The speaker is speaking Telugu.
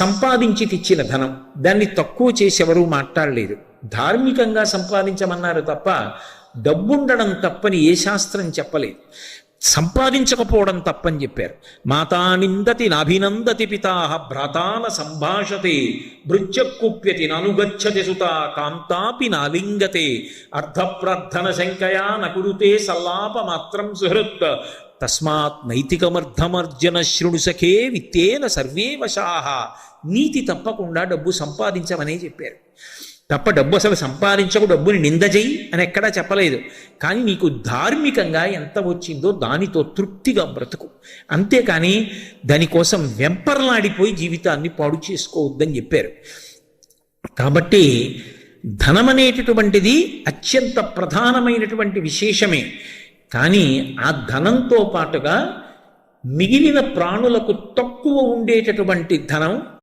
సంపాదించి తెచ్చిన ధనం. దాన్ని తక్కువ చేసి మాట్లాడలేదు. ధార్మికంగా సంపాదించమన్నారు తప్ప డబ్బుండడం తప్పని ఏ శాస్త్రం చెప్పలేదు. సంపాదించకపోవడం తప్పని చెప్పారు. మాతా నిందతి నాభినందతి పితా భ్రాతాన సంభాషతే భృత్యకుప్యతి ననుగచ్చతి సుత కాంతాపి నాలింగతే అర్ధప్రార్థన శంకయా నకురుతే సల్లాపమాత్రం సుహృత్ తస్మాత్ నైతికమర్థమర్జన శృణు సఖే విత్తేన సర్వే వశాహ నీతి తప్పకుండా డబ్బు సంపాదించమనే చెప్పారు. తప్ప డబ్బు అసలు సంపాదించకు డబ్బుని నింద చెయ్యి అని ఎక్కడా చెప్పలేదు. కానీ నీకు ధార్మికంగా ఎంత వచ్చిందో దానితో తృప్తిగా బ్రతుకు. అంతేకాని దానికోసం వెంపర్లాడిపోయి జీవితాన్ని పాడు చేసుకోవద్దని చెప్పారు. కాబట్టి ధనం అనేటటువంటిది అత్యంత ప్రధానమైనటువంటి విశేషమే. కానీ ఆ ధనంతో పాటుగా మిగిలిన ప్రాణులకు తక్కువ ఉండేటటువంటి ధనం